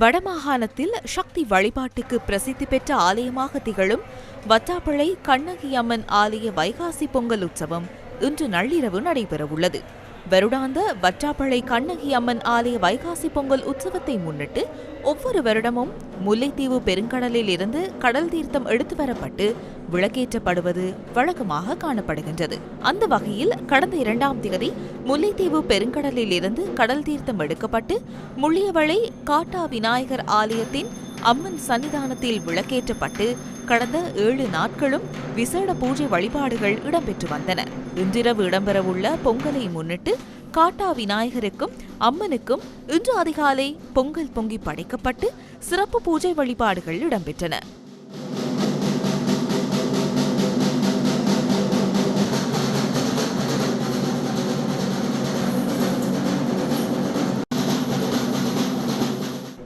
வடமாகாணத்தில் சக்தி வழிபாட்டுக்கு பிரசித்தி பெற்ற ஆலயமாக திகழும் வத்தாப்பிள்ளை கண்ணகி அம்மன் ஆலய வைகாசி பொங்கல் உற்சவம் இன்று நள்ளிரவு நடைபெறவுள்ளது. வருடாந்த வற்றாப்பளை கண்ணகி அம்மன் ஆலய வைகாசி பொங்கல் உற்சவத்தை முன்னிட்டு ஒவ்வொரு வருடமும் முல்லைத்தீவு பெருங்கடலில் இருந்து கடல் தீர்த்தம் எடுத்து வரப்பட்டு விளக்கேற்றப்படுவது வழக்கமாக காணப்படுகின்றது. அந்த வகையில் கடந்த இரண்டாம் தேதி முல்லைத்தீவு பெருங்கடலில் இருந்து கடல் தீர்த்தம் எடுக்கப்பட்டு முள்ளியவளை காட்டா விநாயகர் ஆலயத்தின் அம்மன் சன்னிதானத்தில் விளக்கேற்றப்பட்டு கடந்த ஏழு நாட்களும் விசேட பூஜை வழிபாடுகள் இடம்பெற்று வந்தன. இன்றிரவு இடம்பெறவுள்ள பொங்கலை முன்னிட்டு காட்டா விநாயகருக்கும் அம்மனுக்கும் இன்று அதிகாலை பொங்கல் பொங்கி படைக்கப்பட்டு சிறப்பு பூஜை வழிபாடுகள் இடம்பெற்றன.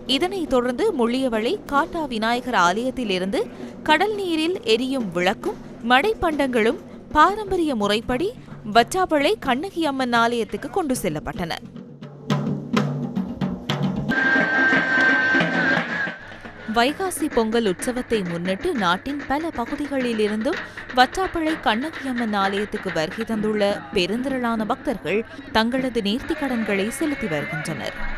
இதனைத் தொடர்ந்து முள்ளியவளை காட்டா விநாயகர் ஆலயத்திலிருந்து கடல் நீரில் எரியும் விளக்கும் மடைப்பண்டங்களும் பாரம்பரிய முறைப்படி வச்சாவளை கண்ணகி அம்மன் ஆலயத்துக்கு கொண்டு செல்லப்பட்டன. வைகாசி பொங்கல் உற்சவத்தை முன்னிட்டு நாட்டின் பல பகுதிகளிலிருந்தும் வச்சாப்பிழை கண்ணகியம்மன் ஆலயத்துக்கு வருகை தந்துள்ள பெருந்திரளான பக்தர்கள் தங்களது நேர்த்திக் கடன்களை செலுத்தி வருகின்றனர்.